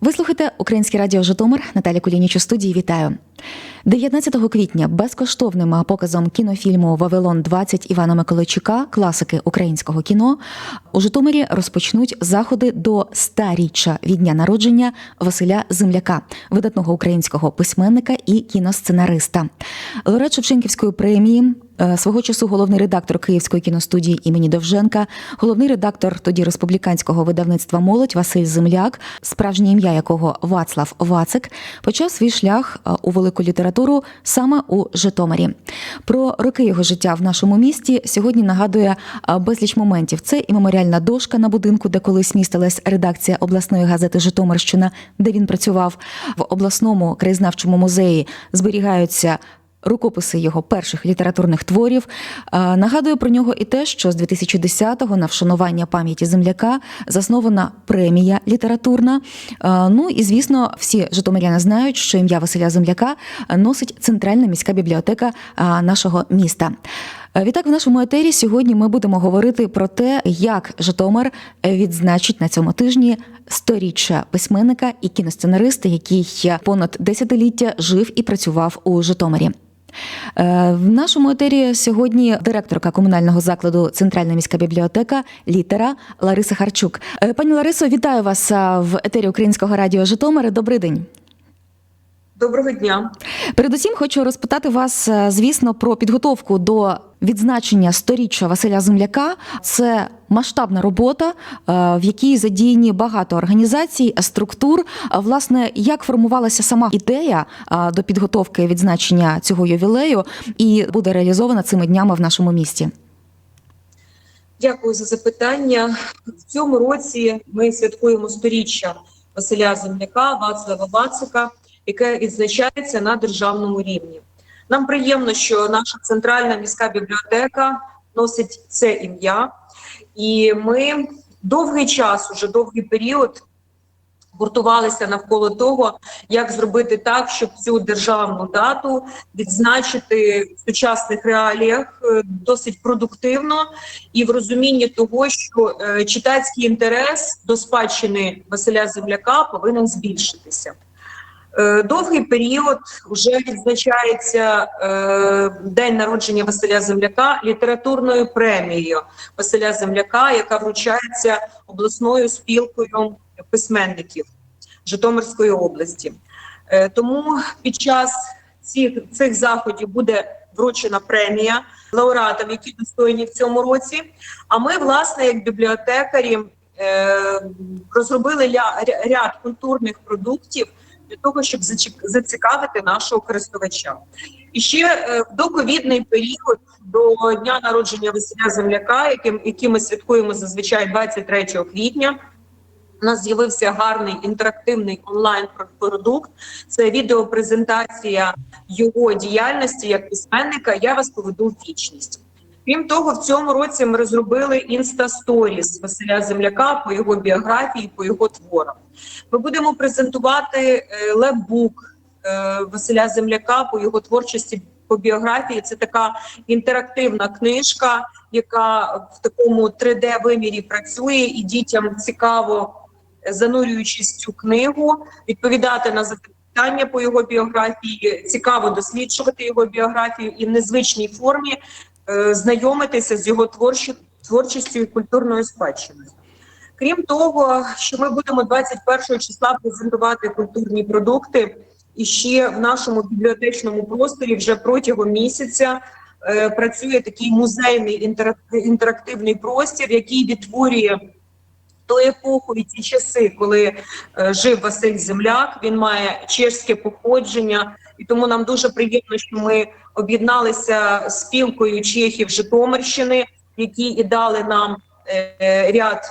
Ви слухаєте Українське радіо Житомир Наталя Кулініч у студії. Вітаю 19 квітня безкоштовним показом кінофільму Вавилон 20 Івана Миколайчука, класики українського кіно. У Житомирі розпочнуть заходи до старіччя від дня народження Василя Земляка, видатного українського письменника і кіносценариста. Лауреат Шевченківської премії. е, Свого часу головний редактор Київської кіностудії імені Довженка, головний редактор тоді республіканського видавництва Молодь Василь Земляк, справжнє ім'я якого Вацлав Вацик, почав свій шлях е, у велику літературу саме у Житомирі. Про роки його життя в нашому місті сьогодні нагадує безліч моментів. Це і меморіальна дошка на будинку, де колись містилась редакція обласної газети Житомирщина, де він працював в обласному краєзнавчому музеї. Зберігаються рукописи його перших літературних творів. нагадує Нагадую про нього і те, що з 2010-го на вшанування пам'яті земляка заснована премія літературна. Е, Ну і звісно, всі житомиряни знають, що ім'я Василя Земляка носить центральна міська бібліотека е, нашого міста. Е, Відтак, в нашому етері сьогодні ми будемо говорити про те, як Житомир відзначить на цьому тижні сторіччя письменника і кіносценариста, який понад десятиліття жив і працював у Житомирі. Е, В нашому етері сьогодні директорка комунального закладу Центральна міська бібліотека літера Лариса Харчук. Е, Пані Ларисо, вітаю вас в етері Українського радіо Житомир. Добрий день. Доброго дня. Передусім хочу розпитати вас, е, звісно, про підготовку до відзначення сторіччя Василя Земляка. Це масштабна робота, е, в якій задіяні багато організацій, структур. А, Власне, як формувалася сама ідея е, до підготовки відзначення цього ювілею і буде реалізована цими днями в нашому місті? Дякую за запитання. В цьому році ми святкуємо сторіччя Василя Земляка, Вацлава Вацика, яке відзначається на державному рівні. Нам приємно, що наша центральна міська бібліотека носить це ім'я, і ми довгий час, уже довгий період, гуртувалися навколо того, як зробити так, щоб цю державну дату відзначити в сучасних реаліях е, досить продуктивно і в розумінні того, що е, читацький інтерес до спадщини Василя Земляка повинен збільшитися. Е, Довгий період вже відзначається е, день народження Василя Земляка літературною премією Василя Земляка, яка вручається обласною спілкою письменників Житомирської області. Е, Тому під час цих, цих заходів буде вручена премія лауреатам, які достойні в цьому році. А ми, власне, як бібліотекарі, розробили ля- ря- ряд культурних продуктів для того, щоб зацікавити нашого користувача. І ще е, в доковідний період до дня народження Василя Земляка, яким, який ми святкуємо зазвичай 23 квітня. У нас з'явився гарний інтерактивний онлайн-продукт. Це відеопрезентація його діяльності як письменника. Я вас поведу в вічність. Крім того, в цьому році ми розробили інстасторіс Василя Земляка по його біографії, по його творам. Ми будемо презентувати е, лебук е, Василя Земляка по його творчості по біографії. Це така інтерактивна книжка, яка в такому 3D-вимірі працює, і дітям цікаво, е, занурюючись цю книгу, відповідати на запитання по його біографії, цікаво досліджувати його біографію і в незвичній формі знайомитися з його творчі, творчістю і культурною спадщиною. Крім того, що ми будемо 21 числа презентувати культурні продукти, і ще в нашому бібліотечному просторі вже протягом місяця е, працює такий музейний інтерак- інтерактивний простір, який відтворює ту епоху і ті часи, коли е, жив Василь Земляк. Він має чешське походження, і тому нам дуже приємно, що ми об'єдналися спілкою Чехів Житомирщини, які і дали нам е, ряд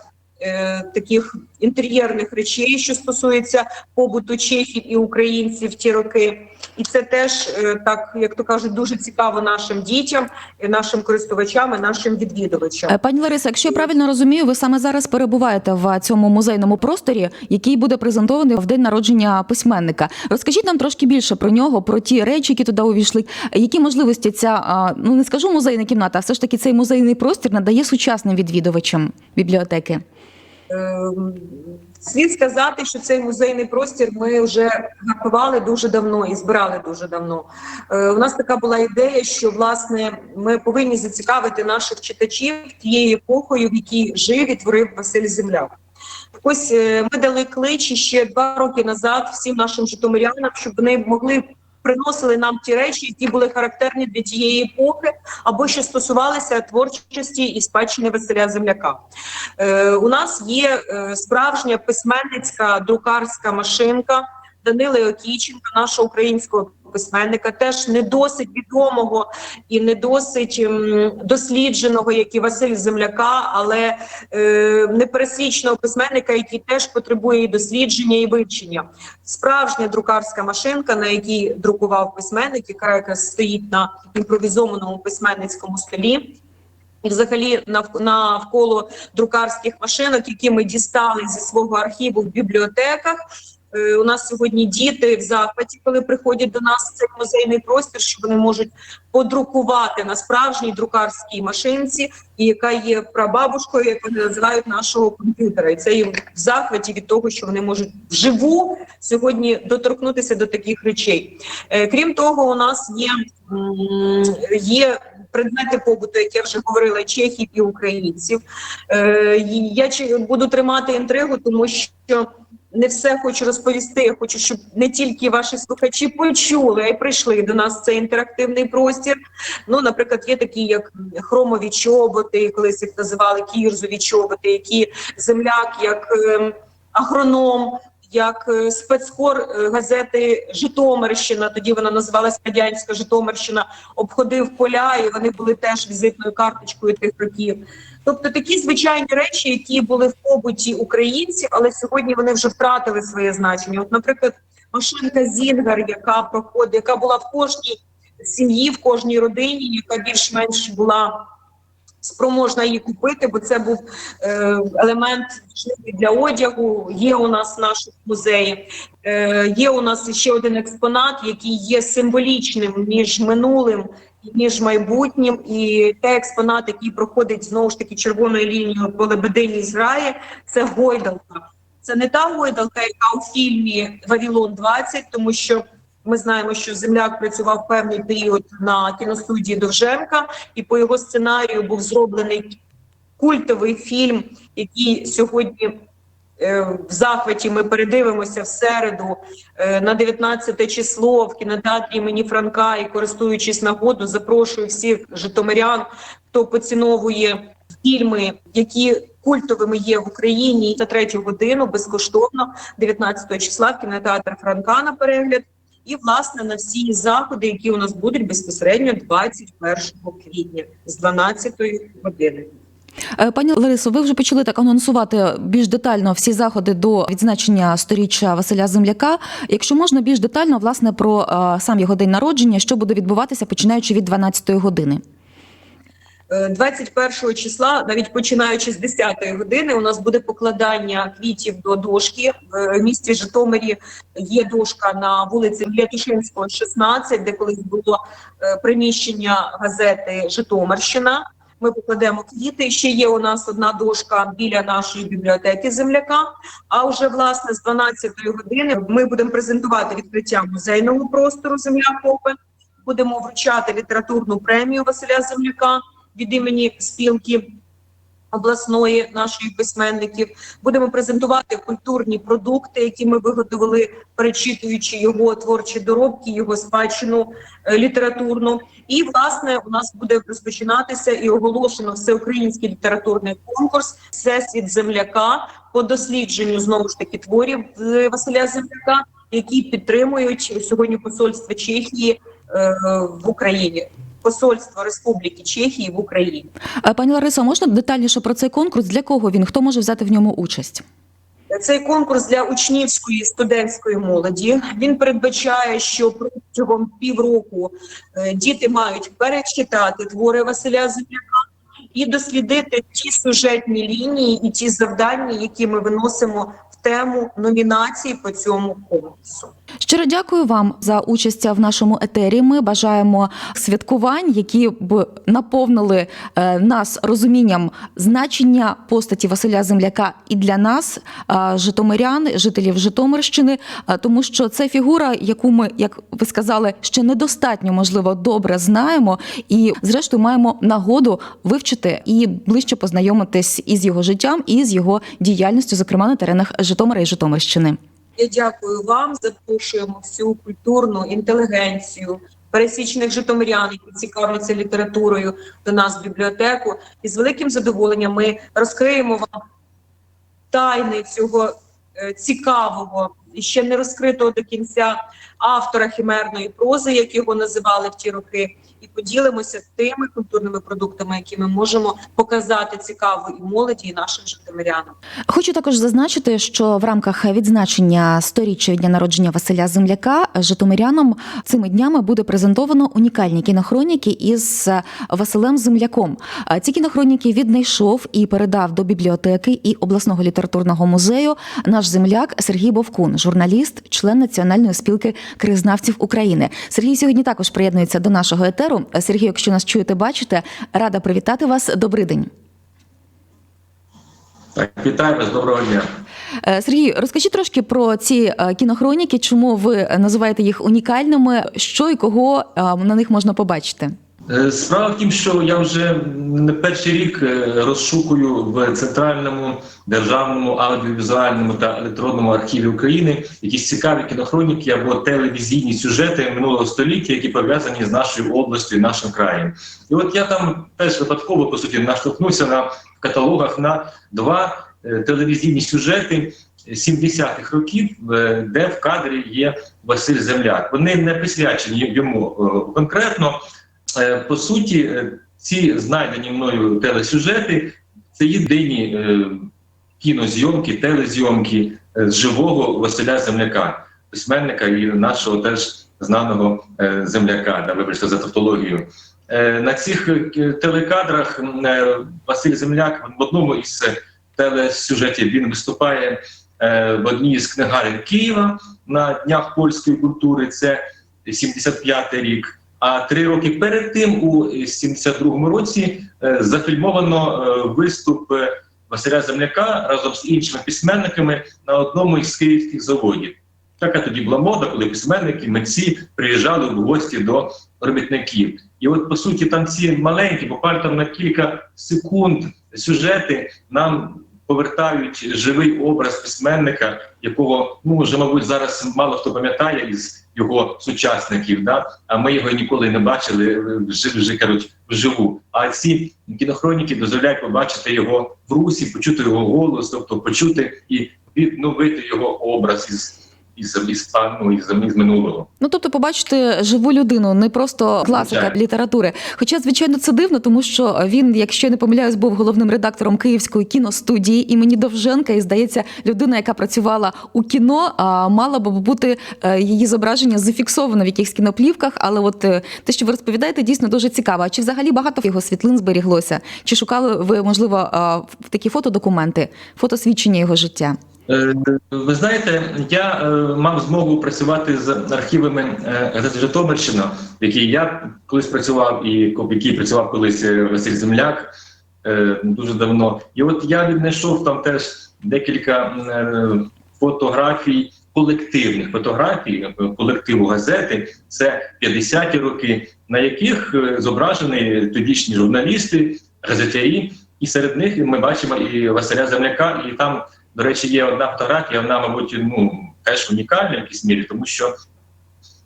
е, таких інтер'єрних речей, що стосується побуту чехів і українців в ті роки. І це теж е, так, як то кажуть, дуже цікаво нашим дітям, нашим користувачам, і нашим відвідувачам. Е, Пані Лариса, якщо я правильно розумію, ви саме зараз перебуваєте в цьому музейному просторі, який буде презентований в день народження письменника. Розкажіть нам трошки більше про нього, про ті речі, які туди увійшли. Які можливості ця ну не скажу музейна кімната, а все ж таки цей музейний простір надає сучасним відвідувачам бібліотеки. Ем, Слід сказати, що цей музейний простір ми вже готували дуже давно і збирали дуже давно. Е, У нас така була ідея, що власне ми повинні зацікавити наших читачів тією епохою, в якій жив і творив Василь Земляк. Ось е, ми дали клич ще два роки назад всім нашим житомирянам, щоб вони могли приносили нам ті речі, які були характерні для тієї епохи, або що стосувалися творчості і спадщини Василя Земляка. Е, у нас є е, справжня письменницька друкарська машинка Данили Окійченка, нашого українського письменника, теж не досить відомого і не досить ем, дослідженого, як і Василь Земляка, але е, непересвічного письменника, який теж потребує і дослідження і вивчення. Справжня друкарська машинка, на якій друкував письменник, яка якраз стоїть на імпровізованому письменницькому столі. І взагалі навколо друкарських машинок, які ми дістали зі свого архіву в бібліотеках. Е, У нас сьогодні діти в захваті, коли приходять до нас в цей музейний простір, що вони можуть подрукувати на справжній друкарській машинці, яка є прабабушкою, як вони називають нашого комп'ютера. І це їм в захваті від того, що вони можуть вживу сьогодні доторкнутися до таких речей. Е, Крім того, у нас є, є предмети побуту, як я вже говорила, чехів і українців. Е, Я буду тримати інтригу, тому що не все хочу розповісти. Я хочу, щоб не тільки ваші слухачі почули, а й прийшли до нас в цей інтерактивний простір. Ну, наприклад, є такі, як хромові чоботи, колись їх називали кірзові чоботи, які земляк, як ем, агроном. Як е, спецкор е, газети Житомирщина, тоді вона називалась Радянська Житомирщина, обходив поля, і вони були теж візитною карточкою тих років. Тобто такі звичайні речі, які були в побуті українців, але сьогодні вони вже втратили своє значення. От, наприклад, машинка Зінгар, яка проходить, яка була в кожній сім'ї, в кожній родині, яка більш-менш була спроможна її купити, бо це був е, елемент для одягу. Є у нас в нашому музеї. Е, є у нас ще один експонат, який є символічним між минулим і між майбутнім. І той експонат, який проходить знову ж таки червоною лінією по лебедині зграї, це гойдалка. Це не та гойдалка, яка у фільмі Вавілон 20 тому що ми знаємо, що земляк працював певний період на кіностудії Довженка, і по його сценарію був зроблений культовий фільм, який сьогодні е, в захваті ми передивимося в середу е, на 19 число в кінотеатрі імені Франка. І користуючись нагоду, запрошую всіх житомирян, хто поціновує фільми, які культовими є в Україні за третю годину безкоштовно 19 числа в кінотеатр Франка на перегляд. І власне на всі заходи, які у нас будуть безпосередньо 21 квітня з 12 години. Е, Пані Ларисо, ви вже почали так анонсувати більш детально всі заходи до відзначення сторіччя Василя Земляка. Якщо можна більш детально, власне, про е, сам його день народження, що буде відбуватися починаючи від 12-ї години. Е, 21 числа, навіть починаючи з 10 години, у нас буде покладання квітів до дошки. В місті Житомирі є дошка на вулиці Лятушинського, 16, де колись було е, приміщення газети Житомирщина. Ми покладемо квіти. Ще є у нас одна дошка біля нашої бібліотеки земляка. А вже власне з 12 години ми будемо презентувати відкриття музейного простору Земля Попе. Будемо вручати літературну премію Василя Земляка від імені спілки обласної нашої письменників. Будемо презентувати культурні продукти, які ми виготовили, перечитуючи його творчі доробки, його спадщину е, літературну. І власне у нас буде розпочинатися і оголошено всеукраїнський літературний конкурс Всесвіт земляка по дослідженню знову ж таки творів е, Василя Земляка, які підтримують сьогодні посольство Чехії е, в Україні. Посольство Республіки Чехії в Україні. Е, Пані Ларисо, можна детальніше про цей конкурс? Для кого він? Хто може взяти в ньому участь? Цей конкурс для учнівської студентської молоді. Він передбачає, що протягом півроку е, діти мають перечитати твори Василя Земляка і дослідити ті сюжетні лінії і ті завдання, які ми виносимо в в тему номінації по цьому конкурсу. Щиро дякую вам за участь в нашому етері. Ми бажаємо святкувань, які б наповнили е, нас розумінням значення постаті Василя Земляка і для нас, е, житомирян, жителів Житомирщини, е, тому що це фігура, яку ми, як ви сказали, ще недостатньо можливо добре знаємо, і зрештою маємо нагоду вивчити і ближче познайомитись із його життям і з його діяльністю, зокрема на теренах Житомира і Житомирщини. Я дякую вам. Запрошуємо всю культурну інтелігенцію, пересічних житомирян, які цікавляться літературою до нас в бібліотеку. І з великим задоволенням ми розкриємо вам тайни цього е, цікавого і ще не розкритого до кінця автора хімерної прози, як його називали в ті роки, і поділимося тими культурними продуктами, які ми можемо показати цікаво і молоді, і нашим житомирянам. Хочу також зазначити, що в рамках відзначення сторіччя дня народження Василя Земляка житомирянам цими днями буде презентовано унікальні кінохроніки із Василем Земляком. Ці кінохроніки віднайшов і передав до бібліотеки і обласного літературного музею наш земляк Сергій Бовкун, журналіст, член Національної спілки краєзнавців України. Сергій сьогодні також приєднується до нашого етеру. Сергій, якщо нас чуєте, бачите, рада привітати вас. Добрий день. Так, вітаю вас, доброго дня. Е, Сергій, розкажіть трошки про ці е, кінохроніки, чому ви називаєте їх унікальними, що і кого е, на них можна побачити? Е, Справа в тім, що я вже не перший рік е, розшукую в центральному державному аудіовізуальному та електронному архіві України якісь цікаві кінохроніки або телевізійні сюжети минулого століття, які пов'язані з нашою областю і нашим краєм. І от я там теж випадково по суті наштовхнувся на каталогах на два е, телевізійні сюжети. 70-х років, де в кадрі є Василь Земляк. Вони не присвячені йому конкретно. Е, По суті, е, ці знайдені мною телесюжети це єдині е, кінозйомки, телезйомки з живого Василя Земляка, письменника і нашого теж знаного земляка, да, вибачте за тавтологію. На цих телекадрах Василь Земляк в одному із телесюжетів він виступає в одній з книгарень Києва на днях польської культури. Це 75-й рік. А три роки перед тим, у 72-му році, е, зафільмовано е, виступ е, Василя Земляка разом з іншими письменниками на одному із київських заводів. Така тоді була мода, коли письменники, митці приїжджали в гості до робітників. І от по суті, там ці маленькі, буквально там на кілька секунд сюжети нам повертають живий образ письменника, якого ну вже мабуть зараз мало хто пам'ятає із його сучасників. Да? А ми його ніколи не бачили е, вже, вже кажуть вживу. А ці кінохроніки дозволяють побачити його в русі, почути його голос, тобто почути і відновити його образ із із, із, ну, із, із минулого. Ну тобто, побачити живу людину, не просто класика Звичайно. літератури. Хоча, звичайно, це дивно, тому що він, якщо я не помиляюсь, був головним редактором Київської кіностудії імені Довженка, і здається, людина, яка працювала у кіно, мала б бути е, її зображення зафіксовано в якихось кіноплівках. Але от е, те, що ви розповідаєте, дійсно дуже цікаво. А чи взагалі багато його світлин зберіглося? Чи шукали ви, можливо, в такі фотодокументи, фотосвідчення його життя? Е, Ви знаєте, я е, мав змогу працювати з архівами е, Житомирщина, в якій я колись працював, і в якій працював колись Василь Земляк дуже давно. І от я віднайшов там теж декілька фотографій, колективних фотографій колективу газети. Це 50-ті роки, на яких зображені тодішні журналісти, газетярі, і серед них ми бачимо і Василя Земляка, і там. До речі, є одна фотографія, вона, мабуть, ну теж унікальна в якійсь мірі, тому що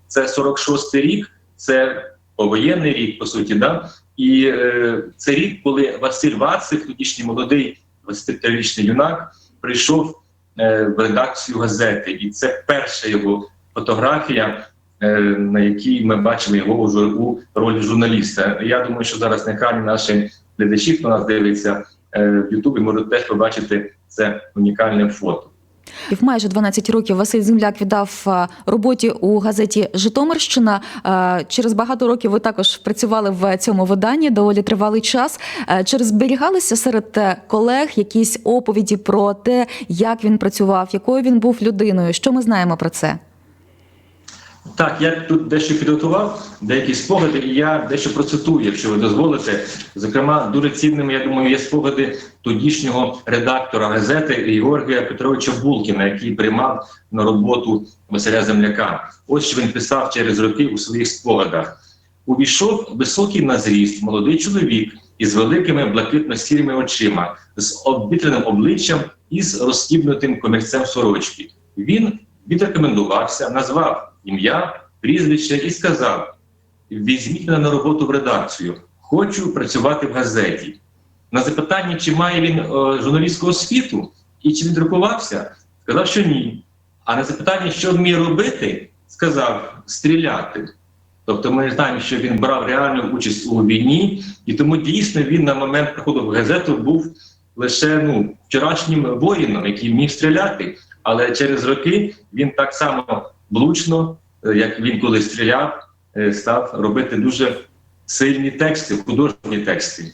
це 46-й рік, це повоєнний рік, по суті, да? і е, це рік, коли Василь Вацик, тодішній молодий 23-річний юнак, прийшов е, в редакцію газети, і це перша його фотографія, е, на якій ми бачимо його вже у ролі журналіста. Я думаю, що зараз на екрані наші глядачі, хто нас дивиться в Ютубі, можуть теж побачити це унікальне фото. І в майже 12 років Василь Земляк віддав е, роботі у газеті Житомирщина. Е, Через багато років ви також працювали в цьому виданні доволі тривалий час. Е, Чи зберігалися серед е, колег якісь оповіді про те, як він працював, якою він був людиною? Що ми знаємо про це? Так, я тут дещо підготував, деякі спогади, і я дещо процитую, якщо ви дозволите. Зокрема, дуже цінними, я думаю, є спогади тодішнього редактора газети Георгія Петровича Булкіна, який приймав на роботу Василя Земляка. Ось що він писав через роки у своїх спогадах. Увійшов високий на зріст молодий чоловік із великими блакитно-сірими очима, з обвітреним обличчям і з розстібнутим комірцем сорочки. Він відрекомендувався, назвав ім'я, прізвище і сказав: візьміть мене на роботу в редакцію, хочу працювати в газеті. На запитання, чи має він е, журналістську освіту і чи він друкувався, сказав, що ні. А на запитання, що вміє робити, сказав стріляти. Тобто ми знаємо, що він брав реальну участь у війні, і тому дійсно він на момент приходу в газету був лише ну, вчорашнім воїном, який вмів стріляти. Але через роки він так само влучно, е, як він коли стріляв, е, став робити дуже сильні тексти, художні тексти.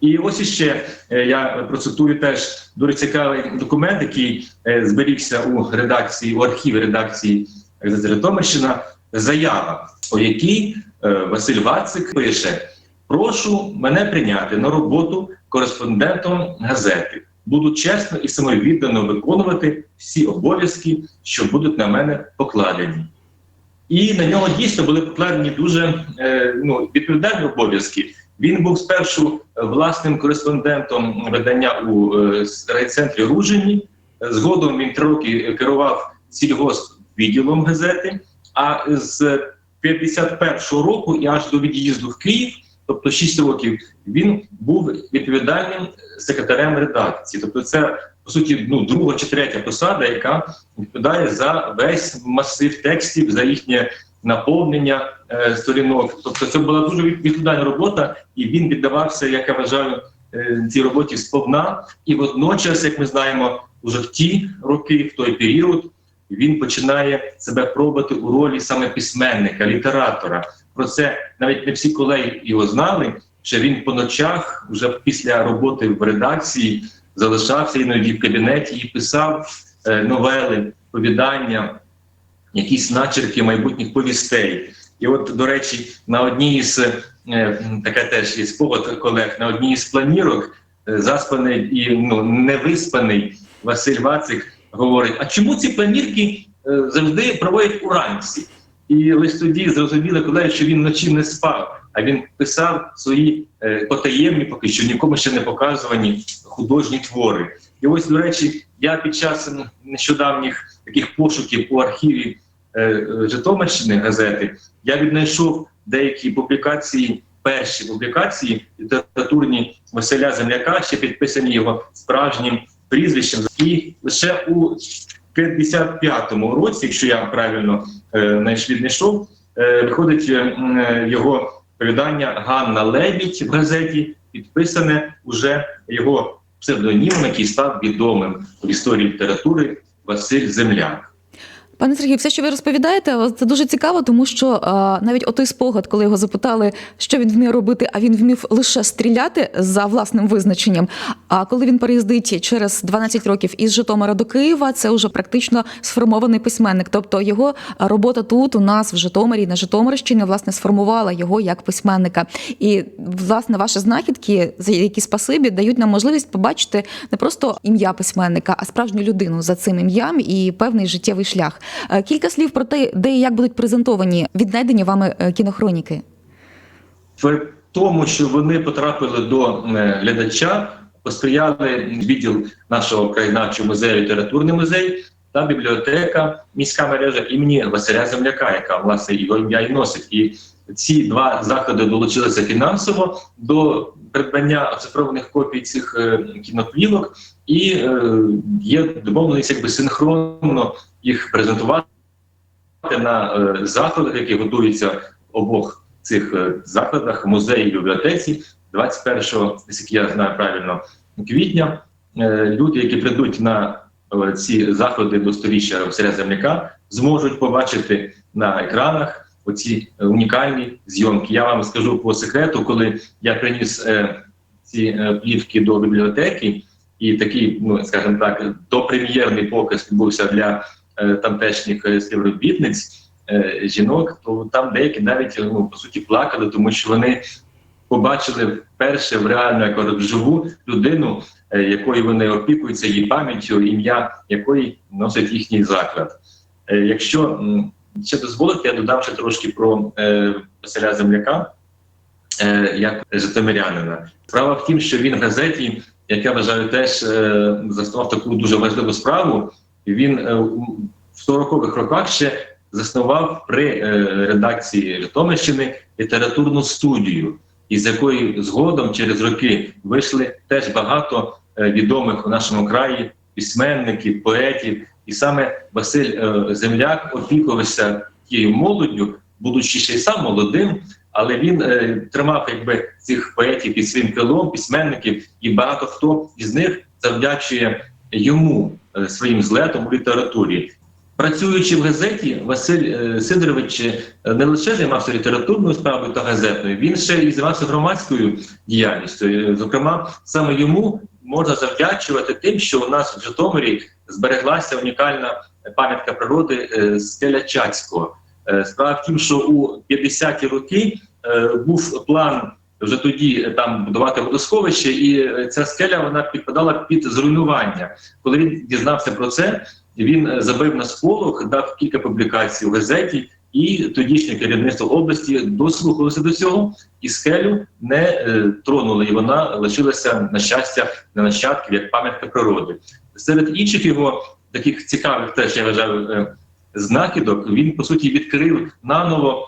І ось іще е, я процитую теж дуже цікавий документ, який зберігся у редакції, у архіві редакції Житомирщина, заява, у якій Василь Вацик пише: Прошу мене прийняти на роботу кореспондентом газети. Буду чесно і самовіддано виконувати всі обов'язки, що будуть на мене покладені. І на нього дійсно були покладені дуже е, ну, відповідальні обов'язки. Він був спершу власним кореспондентом видання у е, райцентрі Ружині. Згодом він три роки керував сільгоспвідділом газети. А з 51-го року і аж до від'їзду в Київ, тобто 6 років, він був відповідальним секретарем редакції. Тобто, це по суті ну, друга чи третя посада, яка відповідає за весь масив текстів, за їхнє наповнення е, сторінок. Тобто, це була дуже відповідальна робота, і він віддавався, як я вважаю, е, цій роботі сповна. І водночас, як ми знаємо, уже в ті роки, в той період, він починає себе пробувати у ролі саме письменника, літератора. Про це навіть не всі колеги його знали. Що він по ночах, вже після роботи в редакції, залишався іноді в кабінеті і писав е, новели, повідання, якісь начерки майбутніх повістей. І от, до речі, на одній із е, така теж є спогад колег, на одній із планірок е, заспаний і ну, невиспаний Василь Вацик говорить: а чому ці планірки завжди проводять уранці? І лише тоді зрозуміли колеги, що він вночі не спав, а він писав свої е, потаємні, поки що нікому ще не показувані художні твори. І ось, до речі, я під час нещодавніх таких пошуків у архіві е, Житомирщини газети я віднайшов деякі публікації, перші публікації літературні Василя Земляка, ще підписані його справжнім прізвищем. І лише у 55-му році, якщо я правильно е, віднайшов, е, виходить е, його повідання Ганна Лебідь в газеті, підписане уже його псевдонімом, який став відомим в історії літератури Василь Земляк. Пане Сергію, все, що ви розповідаєте, це дуже цікаво, тому що а, навіть отой спогад, коли його запитали, що він вміє робити, а він вмів лише стріляти за власним визначенням. А коли він переїздить через 12 років із Житомира до Києва, це вже практично сформований письменник. Тобто його робота тут у нас в Житомирі на Житомирщині власне сформувала його як письменника. І власне ваші знахідки, за які спасибі, дають нам можливість побачити не просто ім'я письменника, а справжню людину за цим ім'ям і певний життєвий шлях. Е, Кілька слів про те, де і як будуть презентовані віднайдені вами е, кінохроніки. В тому, що вони потрапили до е, глядача, посприяли відділ нашого краєзнавчого музею, літературний музей та бібліотека міська мережа імені Василя Земляка, яка власне його ім'я і носить. І ці два заходи долучилися фінансово до придбання оцифрованих копій цих е, кіноплівок, і е, є домовленість якби синхронно їх презентувати на е, заходах, які готуються в обох цих е, закладах, музеї бібліотеці 21, наскільки я знаю правильно, квітня. Е, люди, які прийдуть на ці заходи до сторіччя Василя Земляка, зможуть побачити на екранах оці унікальні зйомки. Я вам скажу по секрету, коли я приніс ці плівки до бібліотеки, і такий, ну скажімо так, допрем'єрний показ відбувся для тамтешніх е, співробітниць е, жінок, то там деякі навіть ну по суті плакали, тому що вони побачили вперше в реально як вживу людину, е, якою вони опікуються, її пам'яттю, ім'я якої носить їхній заклад. Е, Якщо ще дозволите, я додам ще трошки про е, Василя Земляка е, як житомирянина. Справа в тім, що він в газеті, як я вважаю, теж е, заснував таку дуже важливу справу. Він е, в 40-х роках ще заснував при е, редакції Житомирщини літературну студію, із якої згодом через роки вийшли теж багато е, відомих у нашому краї письменників, поетів. І саме Василь Земляк опікувався тією молоддю, будучи ще й сам молодим, але він е, тримав якби цих поетів під своїм крилом, письменників, і багато хто із них завдячує йому е, своїм злетом у літературі. Працюючи в газеті, Василь е, Сидорович е, не лише займався літературною справою та газетною, він ще і займався громадською діяльністю. Зокрема, саме йому можна завдячувати тим, що у нас в Житомирі збереглася унікальна пам'ятка природи скеля Чацького. Справа в тім, що у 50-ті роки був план вже тоді е, там будувати водосховище, і е, ця скеля вона підпадала під зруйнування. Коли він дізнався про це, він е, забив на сполох, дав кілька публікацій у газеті, і тодішнє керівництво області дослухалося до цього, і скелю не е, тронули, і вона лишилася на щастя на нащадків як пам'ятка природи. Серед інших його таких цікавих, теж я вважаю, е, знахідок він по суті відкрив наново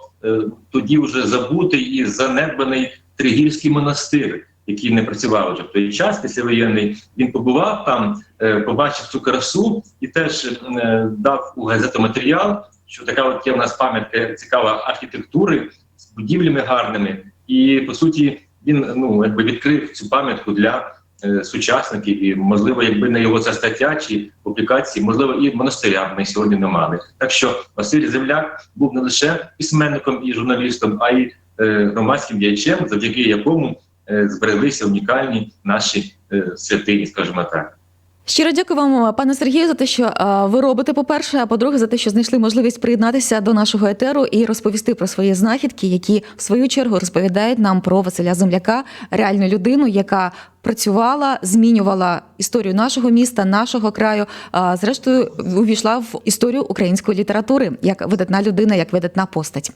тоді вже забутий і занедбаний Тригірський монастир, який не працював вже в той час післявоєнний. Він побував там, е, побачив цю красу і теж е, дав у газету матеріал, що така от є в нас пам'ятка цікава архітектури з будівлями гарними. І по суті він ну якби відкрив цю пам'ятку для е, сучасників. І можливо, якби не його ця стаття чи публікації, можливо, і монастиря ми сьогодні не мали. Так що Василь Земляк був не лише письменником і журналістом, а й громадським діячем, завдяки якому е, збереглися унікальні наші е, святині, скажімо так. Щиро дякую вам, пане Сергію, за те, що е, ви робите. По-перше, а по-друге, за те, що знайшли можливість приєднатися до нашого етеру і розповісти про свої знахідки, які в свою чергу розповідають нам про Василя Земляка, реальну людину, яка працювала, змінювала історію нашого міста, нашого краю. А зрештою, увійшла в історію української літератури як видатна людина, як видатна постать.